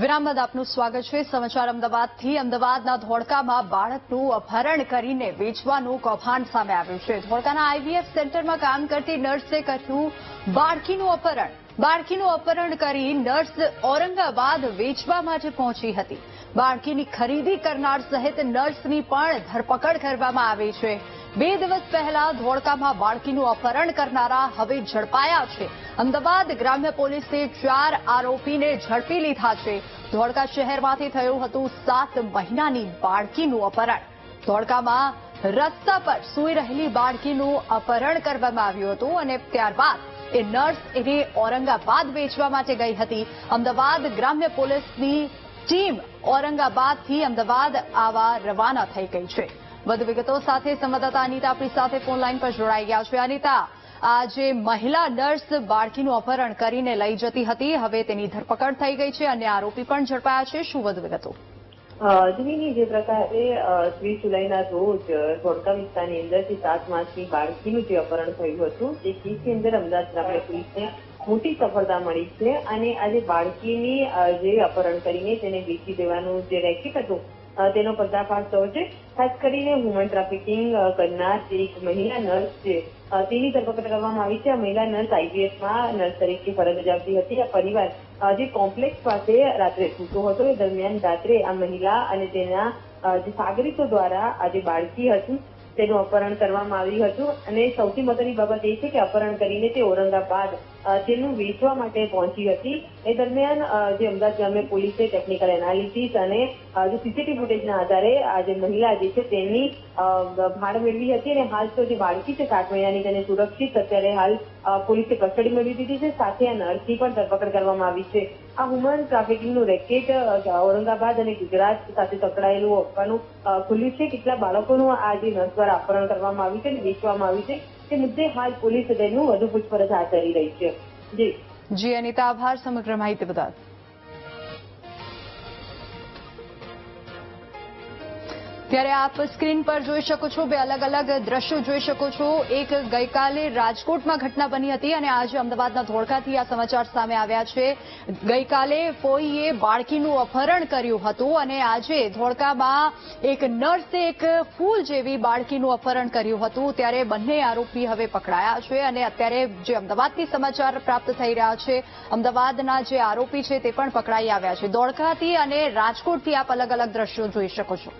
વિરામ બાદ આપનું સ્વાગત છે. સમાચાર અમદાવાદથી. અમદાવાદના ધોળકામાં બાળકનું અપહરણ કરીને વેચવાનું કૌભાંડ સામે આવ્યું છે. ધોળકાના આઈવીએફ સેન્ટરમાં કામ કરતી નર્સે કર્યું બાળકીનું અપહરણ. બાળકીનું અપહરણ કરી નર્સ ઔરંગાબાદ વેચવા માટે પહોંચી હતી. બાળકીની ખરીદી કરનાર સહિત નર્સની પણ ધરપકડ કરવામાં આવી છે. બે દિવસ પહેલા ધોળકામાં બાળકીનું અપહરણ કરનારા હવે ઝડપાયા છે. અમદાવાદ ગ્રામ્ય પોલીસે ચાર આરોપીને ઝડપી લીધા છે. ધોળકા શહેરમાંથી થયું હતું સાત મહિનાની બાળકીનું અપહરણ. ધોળકામાં રસ્તા પર સૂઈ રહેલી બાળકીનું અપહરણ કરવામાં આવ્યું હતું અને ત્યારબાદ એ નર્સ એને ઔરંગાબાદ વેચવા માટે ગઈ હતી. અમદાવાદ ગ્રામ્ય પોલીસની ટીમ ઔરંગાબાદથી અમદાવાદ આવા રવાના થઈ ગઈ છે. વધુ વિગતો સાથે સંવાદદાતા અનિતા આપણી સાથે ફોન પર જોડાઈ ગયા છે. અનિતા, આજે મહિલા નર્સ બાળકીનું અપહરણ કરીને લઈ જતી હતી. હવે તેની ધરપકડ થઈ ગઈ છે અને આરોપી પણ ઝડપાયા છે. શું વધુ વિગતો? જમીની જે પ્રકારે ત્રીસ જુલાઈના રોજ ધોળકા વિસ્તારની અંદરથી સાત માસની બાળકીનું જે અપહરણ થયું હતું, તે કેસની અંદર અમદાવાદ ગ્રામ્ય પોલીસને મોટી સફળતા મળી છે અને આજે બાળકીની જે અપહરણ કરીને તેને વેચી દેવાનું જે રેકેટ હતું તેનો પર્દાફાશ થયો છે. ખાસ કરીને હ્યુમન ટ્રાફિકિંગ કરનાર એક મહિલા નર્સ છે તેની ધરપકડ કરવામાં આવી છે. આ મહિલા નર્સ આઈવીએફમાં નર્સ તરીકે ફરજ બજાવતી હતી. આ પરિવાર જે કોમ્પ્લેક્સ પાસે રાત્રે સૂતો હતો, એ દરમિયાન રાત્રે આ મહિલા અને તેના જે સાગરીતો દ્વારા આ જે બાળકી હતી તેનું અપહરણ કરવામાં આવ્યું હતું. અને સૌથી મહત્વની બાબત એ છે કે અપહરણ કરીને તે ઔરંગાબાદ તેનું વેચવા માટે પહોંચી હતી. એ દરમિયાન જે અમદાવાદ ગ્રામ્ય પોલીસે ટેકનિકલ એનાલિસિસ અને જે સીસીટીવી ફૂટેજના આધારે આ જે મહિલા જે છે તેની ભાડ મેળવી હતી અને હાલ તો જે બાળકી છે સાત મહિનાની તેને સુરક્ષિત અત્યારે હાલ પોલીસે કસ્ટડી મેળવી દીધી છે. સાથે આ નર્સની પણ ધરપકડ કરવામાં આવી છે. આ હ્યુમન ટ્રાફિકિંગનું રેકેટ ઔરંગાબાદ અને ગુજરાત સાથે સંકળાયેલું હોવાનું ખુલ્યું છે. કેટલા બાળકોનું આ જે નર્સ દ્વારા અપહરણ કરવામાં આવી છે અને વેચવામાં આવ્યું છે. તે મુદ્દે હાલ પોલીસ તેનું વધુ પૂછપરછ હાથ ધરી રહી છે. જી. જી, અનિતા, આભાર. સમગ્ર માહિતી બદલ. ત્યારે આપ સ્ક્રીન પર જોઈ શકો છો બે અલગ અલગ દ્રશ્યો જોઈ શકો છો. એક ગઈકાલે રાજકોટમાં ઘટના બની હતી અને આજે અમદાવાદના ધોળકાથી આ સમાચાર સામે આવ્યા છે. ગઈકાલે કોઈએ બાળકીનું અપહરણ કર્યું હતું અને આજે ધોળકામાં એક નર્સે એક ફૂલ જેવી બાળકીનું અપહરણ કર્યું હતું. ત્યારે બંને આરોપી હવે પકડાયા છે અને અત્યારે જે અમદાવાદથી સમાચાર પ્રાપ્ત થઈ રહ્યા છે, અમદાવાદના જે આરોપી છે તે પણ પકડાઈ આવ્યા છે. ધોળકાથી અને રાજકોટથી આપ અલગ અલગ દ્રશ્યો જોઈ શકો છો.